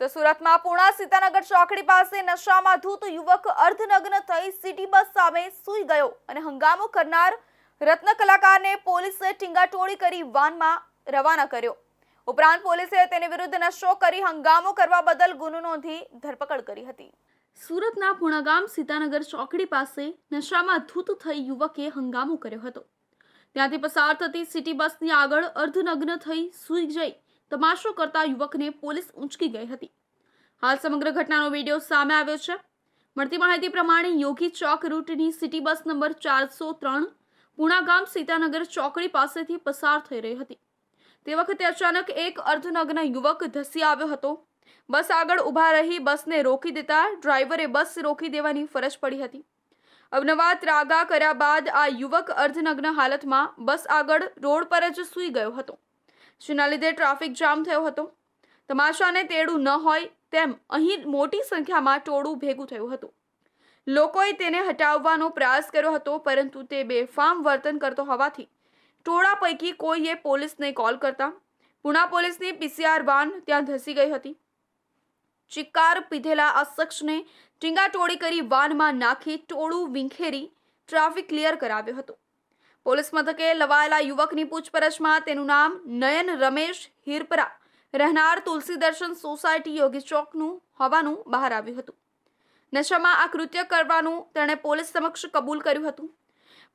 તો સુરતમાં પૂણા સીતાનગર ચોકડી પાસે નશામાં ધૂત યુવક અર્ધનગ્ન થઈ સિટી બસ સામે સૂઈ ગયો અને હંગામો કરનાર રત્ન કલાકારને પોલીસે ટીંગાટોળી કરી વાનમાં રવાના કર્યો. ઉપરાંત પોલીસે તેની વિરુદ્ધ નશો કરી હંગામો કરવા બદલ ગુનો નોંધી ધરપકડ કરી હતી. સુરતના પુણાગામ સીતાનગર ચોકડી પાસે નશામાં ધૂત થઈ યુવકે હંગામો કર્યો હતો. ત્યાંથી પસાર થતી સિટી બસની આગળ અર્ધનગ્ન થઈ સૂઈ જઈ તમાશો કરતા યુવકને પોલીસ ઊંચકી ગઈ હતી. હાલ સમગ્ર ઘટનાનો વીડિયો સામે આવ્યો છે. મળતી માહિતી પ્રમાણે યોગી ચોક રૂટની સિટી બસ નંબર ચારસો ત્રણ પુણાગામ સીતાનગર ચોકડી પાસેથી પસાર થઈ રહી હતી. તે વખતે અચાનક એક અર્ધનગ્ન યુવક ધસી આવ્યો હતો. બસ આગળ ઊભા રહી બસને રોકી દેતા ડ્રાઈવરે બસ રોકી દેવાની ફરજ પડી હતી. અવનવા ત્રાગા કર્યા બાદ આ યુવક અર્ધનગ્ન હાલતમાં બસ આગળ રોડ પર જ સૂઈ ગયો હતો. જેના લીધે ટ્રાફિક જામ થયો હતો. તમાશાને તેડું ન હોય તેમ અહીં મોટી સંખ્યામાં ટોળું ભેગું થયું હતું. લોકોએ તેને હટાવવાનો પ્રયાસ કર્યો હતો, પરંતુ તે બેફામ વર્તન કરતો હોવાથી ટોળા પૈકી કોઈએ પોલીસને કોલ કરતા પુણા પોલીસની પીસીઆર વાન ત્યાં ધસી ગઈ હતી. ચિક્કાર પીધેલા આ શખ્સને ટીંગાટોળી કરી વાનમાં નાખી ટોળું વિંખેરી ટ્રાફિક ક્લિયર કરાવ્યો હતો. પોલીસ મથકે લવાયેલા યુવકની પૂછપરછમાં તેનું નામ નયન રમેશ હિરપરા. રહેનાર તુલસી દર્શન સોસાયટી યોગી ચોકનું હોવાનું બહાર આવ્યું હતું. નશામાં આ કૃત્ય કરવાનું તેણે પોલીસ સમક્ષ કબૂલ કર્યું હતું.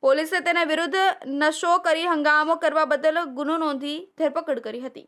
પોલીસે તેના વિરુદ્ધ નશો કરી હંગામો કરવા બદલ ગુનો નોંધી ધરપકડ કરી હતી.